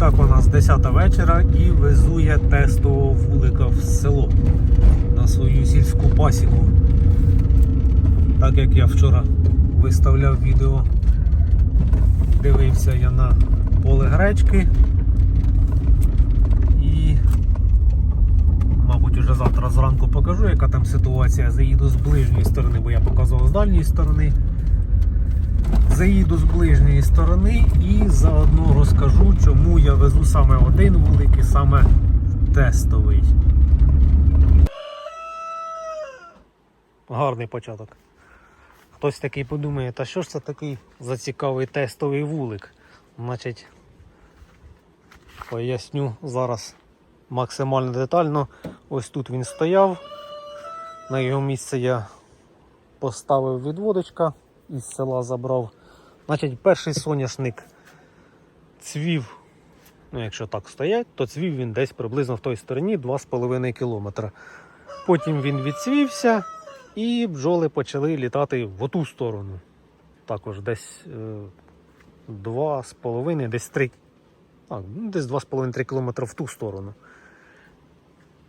так у нас 10 вечора і везу я тестового вулика в село на свою сільську пасіку. Так як я вчора виставляв відео, дивився я на поле гречки і, мабуть, уже завтра зранку покажу, яка там ситуація. Заїду з ближньої сторони, бо я показував з дальньої сторони. Заїду з ближньої сторони і заодно розкажу, чому я везу саме один вулик і саме тестовий. Гарний початок. Хтось такий подумає, та що ж це такий за цікавий тестовий вулик? Значить, поясню зараз максимально детально. Ось тут він стояв. На його місце я поставив відводочка, із села забрав. Значить, перший соняшник цвів, ну якщо так стоять, то цвів він десь приблизно в той стороні 2,5 км. Потім він відцвівся і бджоли почали літати в оту сторону. Також десь е, 2,5, десь 3, а, ну, десь 2,5-3 км в ту сторону.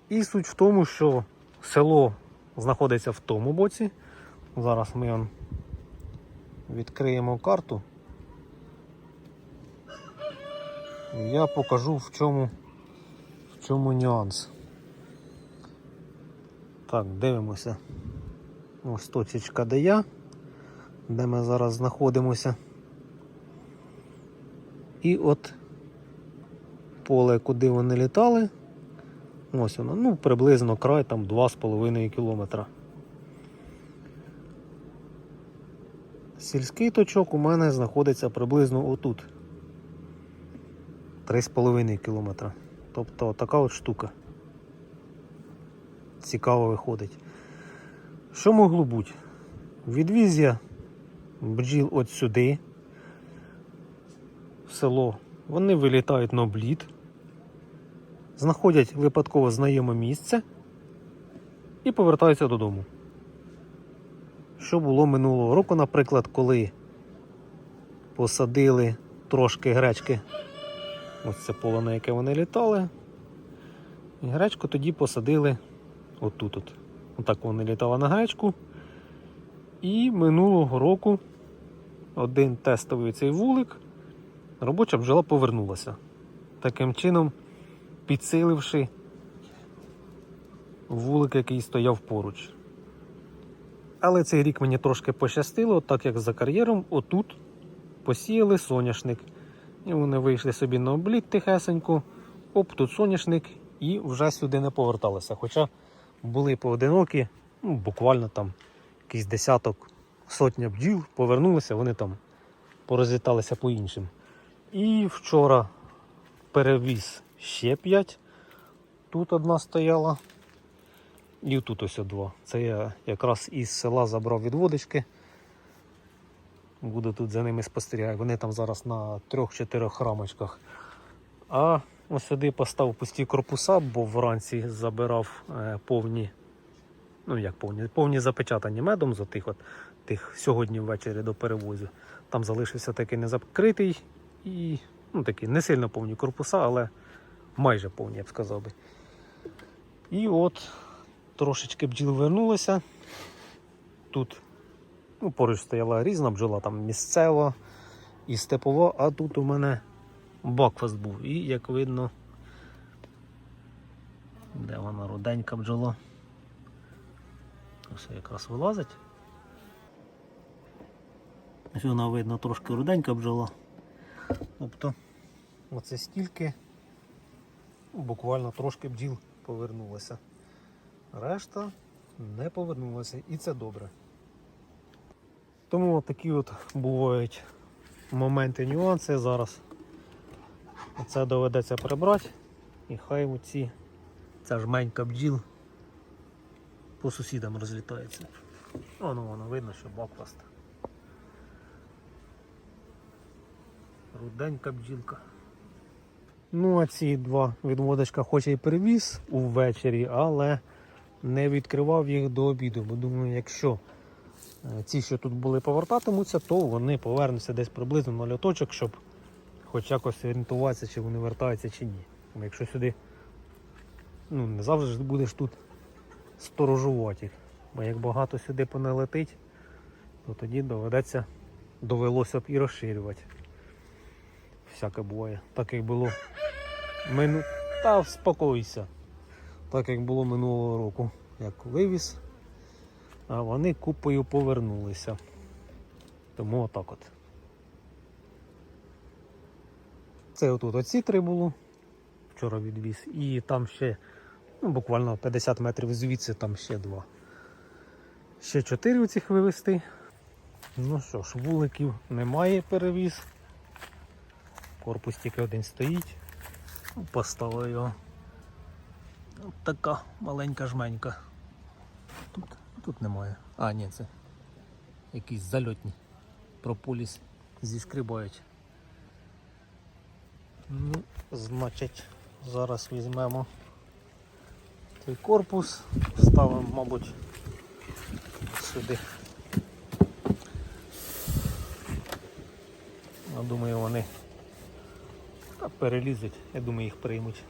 І суть в тому, що село знаходиться в тому боці. Зараз ми відкриємо карту. Я покажу в чому, в чому нюанс. Так, дивимося. Ось точечка, де я, де ми зараз знаходимося. І от поле, куди вони літали. Ось воно, ну приблизно край там 2,5 кілометра. Сільський точок у мене знаходиться приблизно отут. 3,5 кілометра. Тобто така от штука. Цікаво виходить. Що могло бути? Відвіз я бджіл от сюди, в село. Вони вилітають на обліт, знаходять випадково знайоме місце і повертаються додому. Що було минулого року, наприклад, коли посадили трошки гречки. Ось це поле, на яке вони літали. І гречку тоді посадили отут. -от. Отак вони літали на гречку. І минулого року один тестовий цей вулик, робоча бджола повернулася. Таким чином, підсиливши вулик, який стояв поруч. Але цей рік мені трошки пощастило, так як за кар'єром отут посіяли соняшник. І вони вийшли собі на обліт тихесенько, оп, тут соняшник і вже сюди не поверталися. Хоча були поодинокі, ну, буквально там якийсь десяток, сотня бджіл повернулися, вони там порозліталися по іншим. І вчора перевіз ще 5. Тут одна стояла. І тут ось два. Це я якраз із села забрав відводочки. Буду тут за ними спостерігати. Вони там зараз на трьох-чотирьох рамочках. А ось сюди поставив пусті корпуса, бо вранці забирав е, повні, ну як повні, повні запечатані медом за тих от тих сьогодні ввечері до перевозу. Там залишився такий незакритий і ну, такі не сильно повні корпуса, але майже повні, я б сказав би. І от трошечки бджіл вернулося. Тут ну, поруч стояла різна бджола, там місцева і степова, а тут у мене бакфаст був. І як видно, де вона руденька бджола. Ось якраз вилазить. Ось вона видно трошки руденька бджола. Тобто оце стільки буквально трошки бджіл повернулося. Решта не повернулася і це добре. Тому такі от бувають моменти, нюанси зараз. Це доведеться прибрати і хай оці ця жменька бджіл по сусідам розлітається. Воно воно видно, що бакфаст. Руденька бджілка. Ну, а ці два відводочка хоч і привіз увечері, але не відкривав їх до обіду, бо думаю, якщо е, ці, що тут були, повертатимуться, то вони повернуться десь приблизно на льоточок, щоб хоч якось орієнтуватися, чи вони вертаються чи ні. Бо якщо сюди, ну не завжди ж будеш тут сторожувати. Бо як багато сюди понелетить, то тоді доведеться, довелося б і розширювати. Всяке буває. Так як було мину... Та вспокойся. Так як було минулого року, як вивіз, а вони купою повернулися. Тому отак от. Це отут оці три було. Вчора відвіз. І там ще ну, буквально 50 метрів звідси там ще два. Ще чотири оцих вивезти. Ну що ж, вуликів немає перевіз. Корпус тільки один стоїть. Ну, Поставив його. От така маленька жменька. Тут, тут немає. А, ні, це якісь зальотні. Прополіс зішкрібають. Ну, значить, зараз візьмемо цей корпус, ставимо, мабуть, сюди. Я думаю, вони перелізуть, я думаю, їх приймуть.